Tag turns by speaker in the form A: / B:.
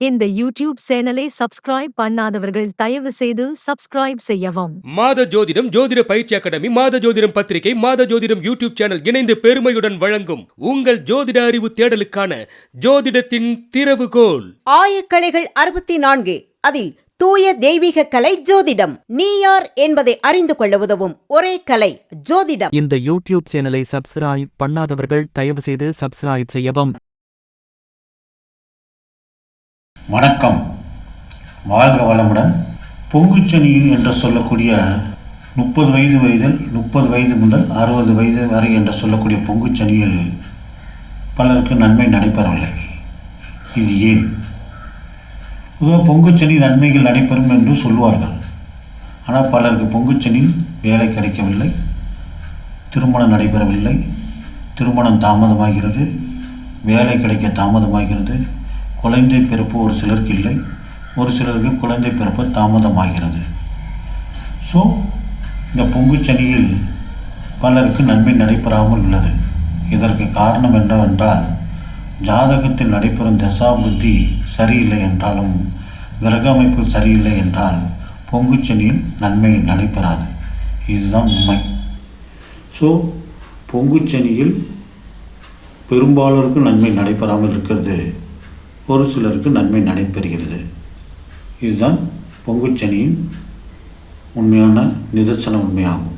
A: இந்த யூடியூப் சேனலை சப்ஸ்கிரைப் பண்ணாதவர்கள் தயவு செய்து சப்ஸ்கிரைப் செய்யவும்.
B: மாத ஜோதிடம் ஜோதிட பயிற்சி அகாடமி மாத ஜோதிடம் பத்திரிகை மாத ஜோதிடம் யூடியூப் சேனல் இணைந்து பெருமையுடன் வழங்கும் உங்கள் ஜோதிட அறிவு தேடலுக்கான ஜோதிடத்தின் திறவுகோல்.
C: ஆயக்கலைகள் அறுபத்தி நான்கு அதில் தூய தெய்வீக கலை ஜோதிடம். நீ யார் என்பதை அறிந்து கொள்ள உதவும் ஒரே கலை ஜோதிடம்.
D: இந்த யூடியூப் சேனலை சப்ஸ்கிரைப் பண்ணாதவர்கள் தயவு செய்து சப்ஸ்கிரைப் செய்யவும்.
E: வணக்கம். வாழ்க வளமுடன். பொங்குச்சனி என்று சொல்லக்கூடிய முப்பது வயது வயதில் முப்பது வயது முதல் அறுபது வயது வரை என்று சொல்லக்கூடிய பொங்குச்சனியில் பலருக்கு நன்மை நடைபெறவில்லை. இது ஏன்? பொதுவாக பொங்குச்சனி நன்மைகள் நடைபெறும் என்று சொல்லுவார்கள். ஆனால் பலருக்கு பொங்குச்சனியில் வேலை கிடைக்கவில்லை திருமணம் நடைபெறவில்லை திருமணம் தாமதமாகிறது வேலை கிடைக்க தாமதமாகிறது குழந்தை பிறப்பு ஒரு சிலருக்கு இல்லை ஒரு சிலருக்கு குழந்தை பிறப்பு தாமதமாகிறது. ஸோ இந்த பொங்குச்சனியில் பலருக்கு நன்மை நடைபெறாமல் உள்ளது. இதற்கு காரணம் என்னவென்றால் ஜாதகத்தில் நடைபெறும் தசா புத்தி சரியில்லை என்றாலும் கிரக அமைப்பு சரியில்லை என்றால் பொங்குச்சனியில் நன்மை நடைபெறாது. இதுதான் உண்மை. ஸோ பொங்குச்சனியில் பெரும்பாலோருக்கும் நன்மை நடைபெறாமல் இருக்கிறது. ஒரு சிலருக்கு நன்மை நடைபெறுகிறது. இதுதான் பொங்குச்சனியின் உண்மையான நிதர்சன உண்மையாகும்.